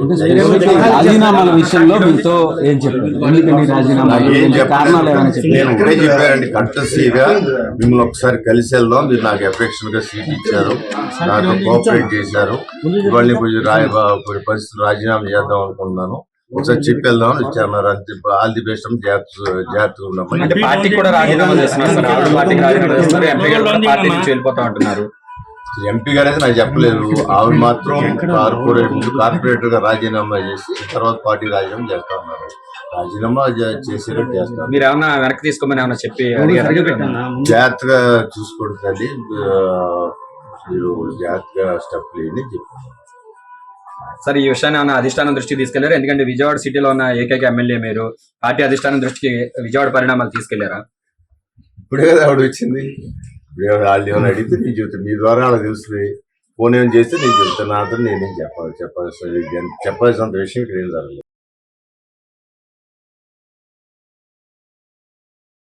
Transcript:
రాజీనామాల విషయంలో మీతో ఏం చెప్పారు? ఎందుకండి. కారణాలు ఏమైనా నేను చెప్పారు ఒకటే చెప్పారండి కట్టసీగా మిమ్మల్ని ఒకసారి కలిసి వెళ్దాం. మీరు నాకు ఎఫెక్షన్గా సీట్ ఇచ్చారు. నాకు కోఆపరేట్ చేశారు. ఇవాళ కొంచెం రాయ కొన్ని పరిస్థితులు రాజీనామా చేద్దాం అనుకుంటున్నాను. ఒకసారి చెప్పి వెళ్దాం. ఇచ్చారు. అంతే. All the best. జాగ్రత్త జాగ్రత్తగా ఉన్నామని అంటే పార్టీకి కూడా రాజీనామా చేస్తున్నారు. పార్టీకి రాజీనామా చేస్తున్నారు. ఎంపీ పార్టీ నుంచి వెళ్ళిపోతా అంటున్నారు ఎంపీ గారు అయితే నాకు చెప్పలేదు. ఆవిడ మాత్రం కార్పొరేట్ కార్పొరేటర్గా రాజీనామా చేసి తర్వాత పార్టీ రాజీనామా చేస్తా ఉన్నారు. రాజీనామా చేసేటట్టు చేస్తారు మీరు ఏమన్నా వెనక్కి తీసుకోమని ఏమన్నా చెప్పి అడిగారు? జాగ్రత్తగా చూసుకుంటుంది మీరు జాగ్రత్తగా స్టెప్ లేని చెప్పారు సార్ ఈ విషయాన్ని ఏమన్నా అధిష్టానం దృష్టికి తీసుకెళ్ళారు? ఎందుకంటే విజయవాడ సిటీలో ఉన్న ఏకైక ఎమ్మెల్యే మీరు. పార్టీ అధిష్టానం దృష్టికి విజయవాడ పరిణామాలు తీసుకెళ్ళారా? ఇప్పుడే కదా ఆవిడ వచ్చింది. వాళ్ళు ఏమైనా అడిగితే నేను చెబుతాను మీ ద్వారా వాళ్ళకి తెలుస్తుంది ఫోన్ ఏమైనా చేస్తే నేను చెప్తాను నా నేనేం చెప్పాలి? చెప్పాల్సిన చెప్పాల్సినంత విషయం ఇక్కడ ఏం జరగలేదు.